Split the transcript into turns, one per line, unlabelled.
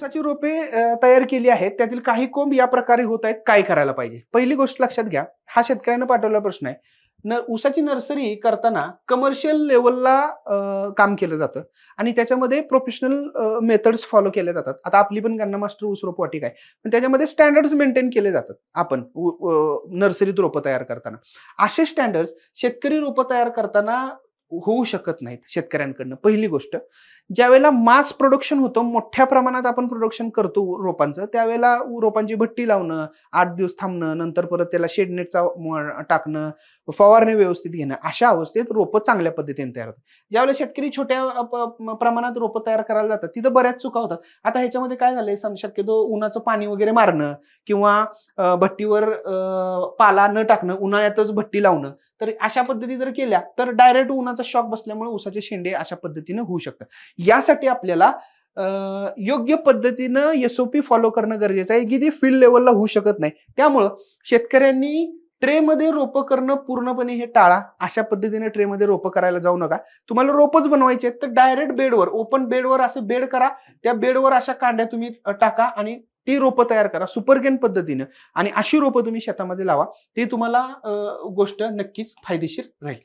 ऊसाची रोपे तयार केली आहेत. त्यातील काही कोंब या प्रकारे होत आहेत. काय करायला पाहिजे? पहिली गोष्ट लक्षात घ्या. हा शेतकऱ्यांना पाठवलेला प्रश्न आहे. न ऊसाची नर्सरी करताना कमर्शियल लेवलला काम केलं जातं. आणि त्याच्यामध्ये प्रोफेशनल मेथड्स फॉलो केल्या जातात. आता आपली पण गन्ना मास्टर ऊस रोपवाटिका आहे. पण त्याच्यामध्ये स्टँडर्ड्स मेंटेन केले जातात. आपण नर्सरीत रोपं तयार करताना. असे स्टँडर्ड्स शेतकरी रोपं तयार करताना होऊ शकत नाहीत शेतकऱ्यांकडनं. पहिली गोष्ट ज्यावेळेला मास प्रोडक्शन होतं मोठ्या प्रमाणात आपण प्रोडक्शन करतो रोपांचं त्यावेळेला रोपांची भट्टी लावणं आठ दिवस थांबणं नंतर परत त्याला शेडनेटचा म- टाकणं फवारणी व्यवस्थित घेणं अशा अवस्थेत रोपं चांगल्या पद्धतीने तयार होतात. ज्यावेळेला शेतकरी छोट्या प्रमाणात रोपं तयार करायला जातात तिथं बऱ्याच चुका होतात. आता ह्याच्यामध्ये काय झालंय सम- शक्यतो उन्हाचं पाणी वगैरे मारणं किंवा भट्टीवर पाला न टाकणं उन्हाळ्यातच भट्टी लावणं तर अशा पद्धती जर केल्या तर डायरेक्ट उन्हाचा शॉक बसल्यामुळे उसाचे शेंडे अशा पद्धतीने होऊ शकतात. यासाठी आपल्याला योग्य पद्धतीनं एसओपी फॉलो करणं गरजेचं आहे की ती फील्ड लेवलला होऊ शकत नाही. त्यामुळं शेतकऱ्यांनी ट्रेमध्ये रोपं करणं पूर्णपणे हे टाळा. अशा पद्धतीने ट्रेमध्ये रोपं करायला जाऊ नका. तुम्हाला रोपच बनवायचे आहेत तर डायरेक्ट बेडवर ओपन बेडवर असं बेड करा. त्या बेडवर अशा कांड्या तुम्ही टाका आणि ती रोपं तयार करा सुपरगेन पद्धतीनं. आणि अशी रोपं तुम्ही शेतामध्ये लावा. ती तुम्हाला गोष्ट नक्कीच फायदेशीर राहील.